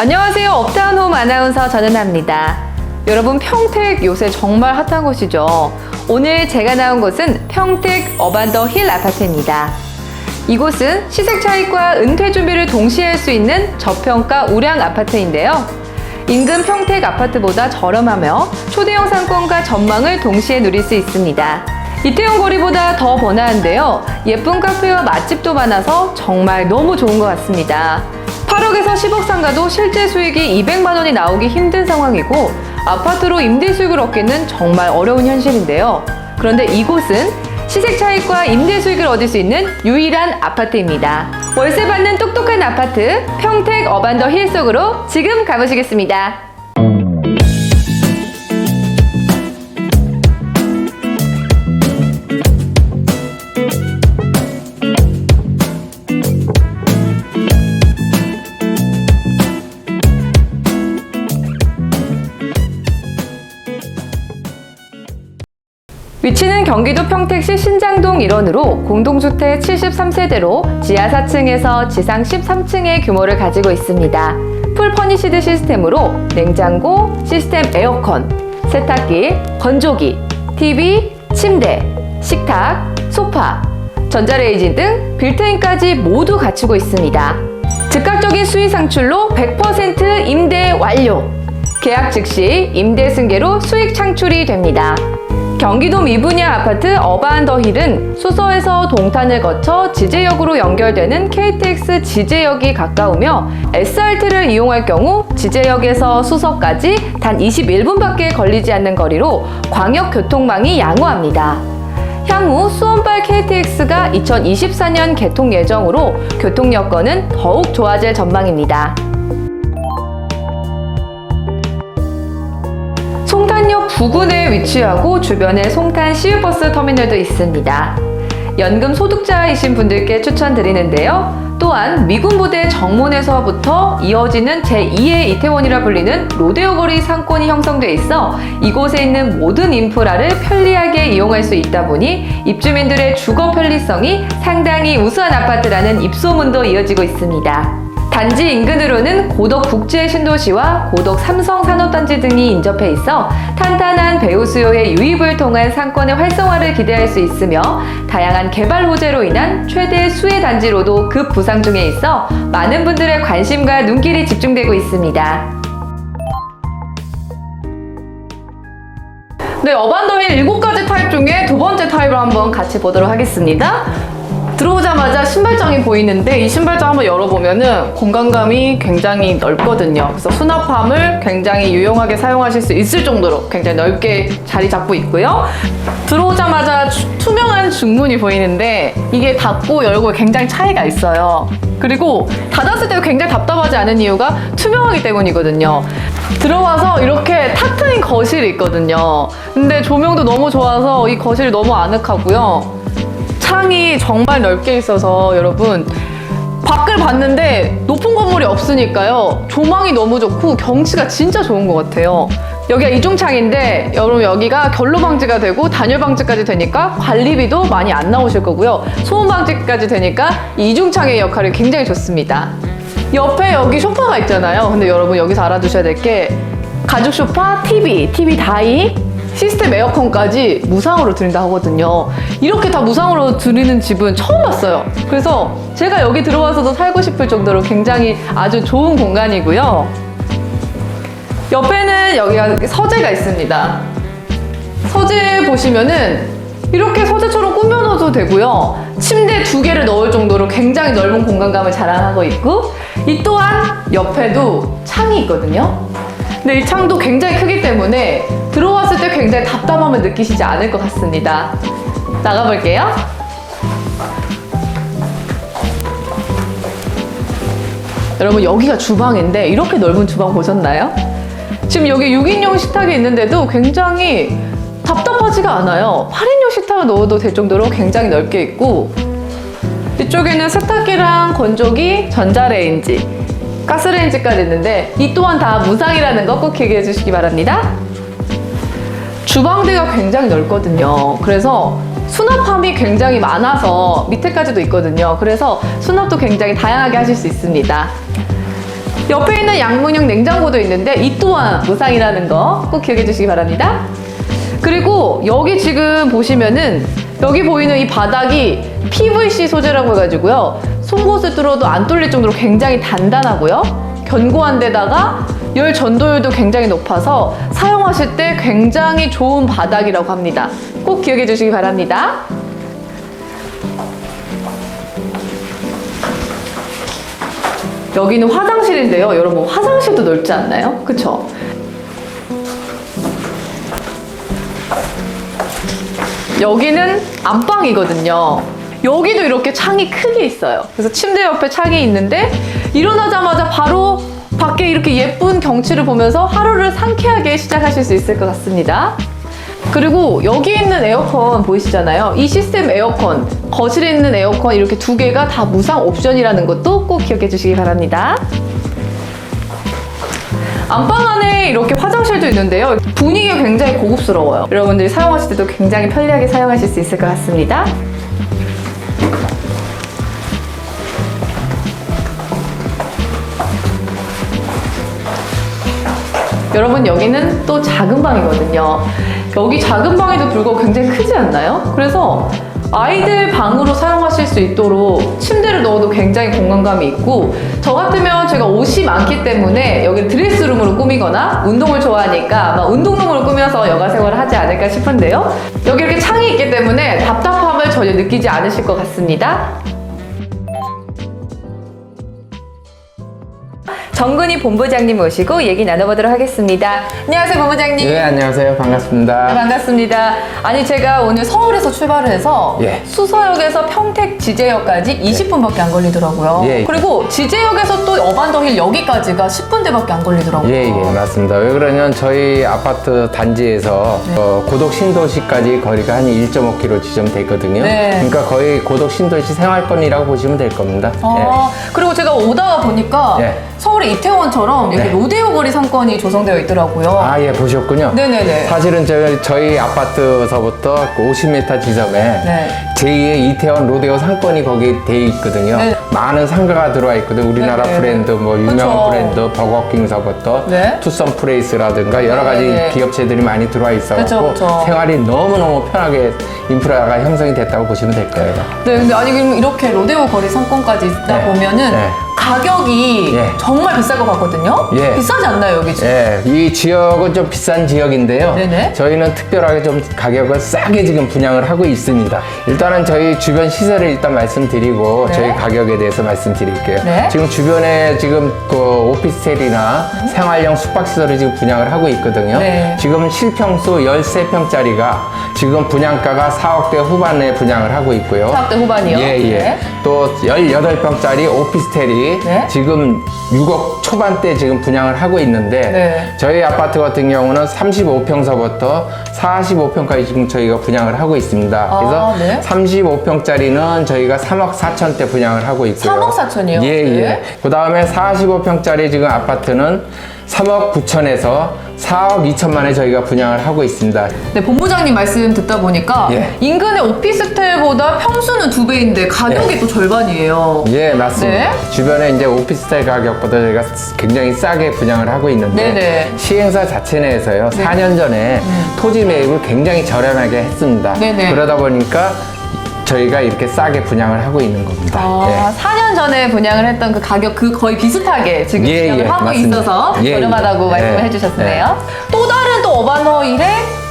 안녕하세요. 업다운홈 아나운서 전은아입니다. 여러분 평택 요새 정말 핫한 곳이죠. 오늘 제가 나온 곳은 평택 어반더 힐 아파트입니다. 이곳은 시색 차익과 은퇴 준비를 동시에 할 수 있는 저평가 우량 아파트인데요. 인근 평택 아파트보다 저렴하며 초대형 상권과 전망을 동시에 누릴 수 있습니다. 이태원 거리보다 더 번화한데요. 예쁜 카페와 맛집도 많아서 정말 너무 좋은 것 같습니다. 8억에서 10억 상가도 실제 수익이 200만 원이 나오기 힘든 상황이고 아파트로 임대 수익을 얻기는 정말 어려운 현실인데요. 그런데 이곳은 시색 차익과 임대 수익을 얻을 수 있는 유일한 아파트입니다. 월세 받는 똑똑한 아파트 평택 어반더 힐 속으로 지금 가보시겠습니다. 위치는 경기도 평택시 신장동 일원으로 공동주택 73세대로 지하 4층에서 지상 13층의 규모를 가지고 있습니다. 풀 퍼니시드 시스템으로 냉장고, 시스템 에어컨, 세탁기, 건조기, TV, 침대, 식탁, 소파, 전자레인지 등 빌트인까지 모두 갖추고 있습니다. 즉각적인 수익 상출로 100% 임대 완료! 계약 즉시 임대 승계로 수익 창출이 됩니다. 경기도 미분야 아파트 어바한더힐은 수서에서 동탄을 거쳐 지제역으로 연결되는 KTX 지제역이 가까우며 SRT를 이용할 경우 지제역에서 수서까지 단 21분밖에 걸리지 않는 거리로 광역 교통망이 양호합니다. 향후 수원발 KTX가 2024년 개통 예정으로 교통 여건은 더욱 좋아질 전망입니다. 송탄역 부근에 위치하고 주변에 송탄 시외버스 터미널도 있습니다. 연금 소득자이신 분들께 추천드리는데요. 또한 미군 부대 정문에서부터 이어지는 제2의 이태원이라 불리는 로데오 거리 상권이 형성돼 있어 이곳에 있는 모든 인프라를 편리하게 이용할 수 있다 보니 입주민들의 주거 편리성이 상당히 우수한 아파트라는 입소문도 이어지고 있습니다. 단지 인근으로는 고덕 국제 신도시와 고덕 삼성 산업단지 등이 인접해 있어 탄탄한 배우 수요의 유입을 통한 상권의 활성화를 기대할 수 있으며 다양한 개발 호재로 인한 최대 수혜 단지로도 급 부상 중에 있어 많은 분들의 관심과 눈길이 집중되고 있습니다. 네, 어반더힐 7가지 타입 중에 두 번째 타입을 한번 같이 보도록 하겠습니다. 들어오자마자 신발장이 보이는데 이 신발장 한번 열어보면은 공간감이 굉장히 넓거든요. 그래서 수납함을 굉장히 유용하게 사용하실 수 있을 정도로 굉장히 넓게 자리 잡고 있고요. 들어오자마자 주- 투명한 중문이 보이는데 이게 닫고 열고 굉장히 차이가 있어요. 그리고 닫았을 때 굉장히 답답하지 않은 이유가 투명하기 때문이거든요. 들어와서 이렇게 탁 트인 거실이 있거든요. 근데 조명도 너무 좋아서 이 거실이 너무 아늑하고요. 창이 정말 넓게 있어서 여러분 밖을 봤는데 높은 건물이 없으니까요. 조망이 너무 좋고 경치가 진짜 좋은 것 같아요. 여기가 이중창인데 여러분 여기가 결로 방지가 되고 단열 방지까지 되니까 관리비도 많이 안 나오실 거고요. 소음 방지까지 되니까 이 이중창의 역할이 굉장히 좋습니다. 옆에 여기 소파가 있잖아요. 근데 여러분 여기서 알아두셔야 될 게 가죽 소파, TV, TV 다이 시스템 에어컨까지 무상으로 드린다 하거든요. 이렇게 다 무상으로 드리는 집은 처음 봤어요. 그래서 제가 여기 들어와서도 살고 싶을 정도로 굉장히 아주 좋은 공간이고요. 옆에는 여기가 서재가 있습니다. 서재 보시면은 이렇게 서재처럼 꾸며놓어도 되고요. 침대 두 개를 넣을 정도로 굉장히 넓은 공간감을 자랑하고 있고 이 또한 옆에도 창이 있거든요. 근데 이 창도 굉장히 크기 때문에 들어왔을 때 굉장히 답답함을 느끼시지 않을 것 같습니다. 나가볼게요. 여러분 여기가 주방인데 이렇게 넓은 주방 보셨나요? 지금 여기 6인용 식탁이 있는데도 굉장히 답답하지가 않아요. 8인용 식탁을 넣어도 될 정도로 굉장히 넓게 있고 이쪽에는 세탁기랑 건조기, 전자레인지, 가스레인지까지 있는데 이 또한 다 무상이라는 거 꼭 기억해 주시기 바랍니다. 주방대가 굉장히 넓거든요. 그래서 수납함이 굉장히 많아서 밑에까지도 있거든요. 그래서 수납도 굉장히 다양하게 하실 수 있습니다. 옆에 있는 양문형 냉장고도 있는데 이 또한 무상이라는 거 꼭 기억해 주시기 바랍니다. 그리고 여기 지금 보시면은 여기 보이는 이 바닥이 PVC 소재라고 해가지고요. 송곳을 뚫어도 안 뚫릴 정도로 굉장히 단단하고요. 견고한 데다가 열 전도율도 굉장히 높아서 사용하실 때 굉장히 좋은 바닥이라고 합니다. 꼭 기억해 주시기 바랍니다. 여기는 화장실인데요. 여러분 화장실도 넓지 않나요? 그쵸? 여기는 안방이거든요. 여기도 이렇게 창이 크게 있어요. 그래서 침대 옆에 창이 있는데 일어나자마자 바로 밖에 이렇게 예쁜 경치를 보면서 하루를 상쾌하게 시작하실 수 있을 것 같습니다. 그리고 여기 있는 에어컨 보이시잖아요. 이 시스템 에어컨, 거실에 있는 에어컨 이렇게 두 개가 다 무상 옵션이라는 것도 꼭 기억해 주시기 바랍니다. 안방 안에 이렇게 화장실도 있는데요. 분위기가 굉장히 고급스러워요. 여러분들이 사용하실 때도 굉장히 편리하게 사용하실 수 있을 것 같습니다. 여러분 여기는 또 작은 방이거든요. 여기 작은 방에도 불구하고 굉장히 크지 않나요? 그래서 아이들 방으로 사용하실 수 있도록 침대를 넣어도 굉장히 공간감이 있고 저 같으면 제가 옷이 많기 때문에 여기 드레스룸으로 꾸미거나 운동을 좋아하니까 아마 운동룸으로 꾸며서 여가 생활을 하지 않을까 싶은데요. 여기 이렇게 창이 있기 때문에 답답함을 전혀 느끼지 않으실 것 같습니다. 정근희 본부장님 모시고 얘기 나눠보도록 하겠습니다. 안녕하세요, 본부장님. 예, 안녕하세요. 네, 반갑습니다. 반갑습니다. 아니 제가 오늘 서울에서 출발을 해서 예. 수서역에서 평택 지제역까지 20분밖에 안 걸리더라고요. 예. 그리고 지제역에서 또 어반더힐 여기까지가 10분대밖에 안 걸리더라고요. 예, 예, 맞습니다. 왜 그러냐면 저희 아파트 단지에서 네. 어, 고독 신도시까지 거리가 한 1.5km 지점됐거든요. 네. 그러니까 거의 고독 신도시 생활권이라고 보시면 될 겁니다. 아, 그리고 제가 오다가 보니까 예. 서울의 이태원처럼 여기 네. 로데오 거리 상권이 조성되어 있더라고요. 예. 아, 예, 보셨군요. 네네네. 사실은 저희, 저희 아파트서부터 50m 지점에 네. 제2의 이태원 로데오 상권이 거기 돼 있거든요. 네. 많은 상가가 들어와 있거든요. 우리나라 네, 네. 브랜드, 뭐 유명한 그쵸. 브랜드, 버거킹서부터 네. 투썸 프레이스라든가 여러 가지 네, 네. 기업체들이 많이 들어와 그쵸, 그쵸. 생활이 너무너무 편하게 인프라가 형성이 됐다고 보시면 될 거예요. 네, 근데 아니 그럼 이렇게 로데오 거리 상권까지 있다 네. 보면은 네. 가격이 예. 정말 비쌀 것 같거든요. 예. 비싸지 않나요 여기 지금? 예, 이 지역은 좀 비싼 지역인데요. 네네. 저희는 특별하게 좀 가격을 싸게 지금 분양을 하고 있습니다. 일단은 저희 주변 시세를 일단 말씀드리고 네. 저희 가격에 대해서 말씀드릴게요. 네. 지금 주변에 지금 그 오피스텔이나 생활형 숙박시설을 지금 분양을 하고 있거든요. 네. 지금 실평수 13평짜리가 지금 분양가가 4억대 후반에 분양을 하고 있고요. 4억대 후반이요? 예, 예. 네. 또 18평짜리 오피스텔이 네. 지금 6억 초반대 지금 분양을 하고 있는데 네. 저희 아파트 같은 경우는 35평서부터 45평까지 지금 저희가 분양을 하고 있습니다. 아, 그래서 네. 35평짜리는 저희가 3억 4천대 분양을 하고 있고요. 3억 4천이요? 예, 예. 네. 그 다음에 45평짜리 지금 아파트는 3억 9천에서 4억 2천만에 저희가 분양을 하고 있습니다. 네, 본부장님 말씀 듣다 보니까 예. 인근의 오피스텔보다 평수는 두 배인데 가격이 예. 또 절반이에요. 예, 맞습니다. 네. 주변에 이제 오피스텔 가격보다 저희가 굉장히 싸게 분양을 하고 있는데 네네. 시행사 자체 내에서요. 네. 4년 전에 토지 매입을 굉장히 저렴하게 했습니다. 네네. 그러다 보니까 저희가 이렇게 싸게 분양을 하고 있는 겁니다. 아, 4년 전에 분양을 했던 그 가격 그 거의 비슷하게 지금 예, 분양을 예, 하고 맞습니다. 있어서 예, 저렴하다고 예. 말씀을 예. 해주셨네요. 또 다른 또 어반허일의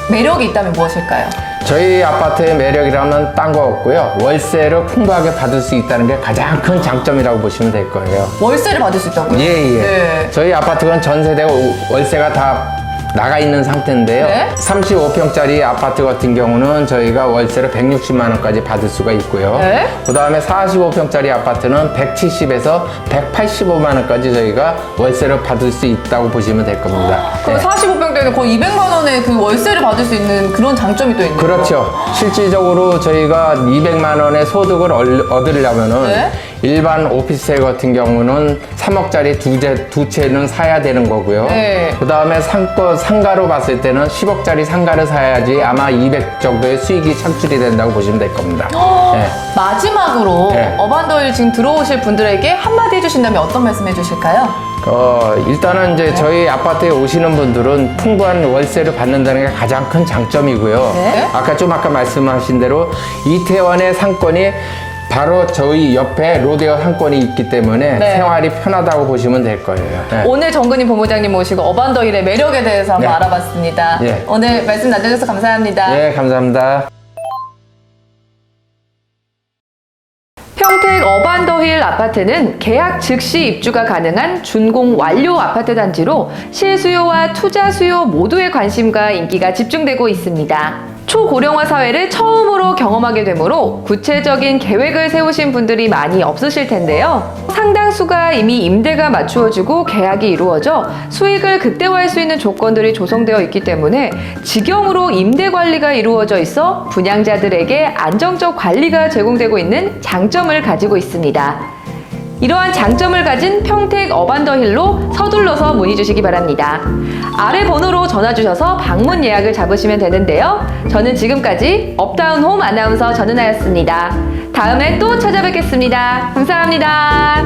매력이 있다면 무엇일까요? 저희 아파트의 매력이라면 딴 거 없고요. 월세를 풍부하게 받을 수 있다는 게 가장 큰 장점이라고 보시면 될 거예요. 월세를 받을 수 있다고요? 예, 예. 네. 저희 아파트는 전세대가 오- 월세가 다 나가 있는 상태인데요. 네. 35평짜리 아파트 같은 경우는 저희가 월세를 160만 원까지 받을 수가 있고요. 네. 그 다음에 45평짜리 아파트는 170에서 185만 원까지 저희가 월세를 받을 수 있다고 보시면 될 겁니다. 그럼 네. 45평대는 거의 200만 원의 그 월세를 받을 수 있는 그런 장점이 또 있네요. 그렇죠. 실질적으로 저희가 200만 원의 소득을 얼- 얻으려면은 네. 일반 오피스텔 같은 경우는 3억짜리 두, 채, 두 채는 사야 되는 거고요. 네. 그 다음에 상가, 상가로 봤을 때는 10억짜리 상가를 사야지 아마 200 정도의 수익이 창출이 된다고 보시면 될 겁니다. 네. 마지막으로 네. 어반더힐 지금 들어오실 분들에게 한마디 해주신다면 어떤 말씀 해주실까요? 어, 일단은 이제 저희 아파트에 오시는 분들은 풍부한 월세를 받는다는 게 가장 큰 장점이고요. 네. 아까 좀 아까 말씀하신 대로 이태원의 상권이 바로 저희 옆에 로데오 상권이 있기 때문에 네. 생활이 편하다고 보시면 될 거예요. 네. 오늘 정근임 본부장님 모시고 어반더힐의 매력에 대해서 한번 네. 알아봤습니다. 예. 오늘 말씀 나눠주셔서 감사합니다. 네, 감사합니다. 평택 어반더힐 아파트는 계약 즉시 입주가 가능한 준공 완료 아파트 단지로 실수요와 투자 수요 모두의 관심과 인기가 집중되고 있습니다. 초고령화 사회를 처음으로 경험하게 되므로 구체적인 계획을 세우신 분들이 많이 없으실 텐데요. 상당수가 이미 임대가 맞추어지고 계약이 이루어져 수익을 극대화할 수 있는 조건들이 조성되어 있기 때문에 직영으로 임대 관리가 이루어져 있어 분양자들에게 안정적 관리가 제공되고 있는 장점을 가지고 있습니다. 이러한 장점을 가진 평택 어반더힐로 서둘러서 문의 주시기 바랍니다. 아래 번호로 전화 주셔서 방문 예약을 잡으시면 되는데요. 저는 지금까지 업다운 홈 아나운서 전은아였습니다. 다음에 또 찾아뵙겠습니다. 감사합니다.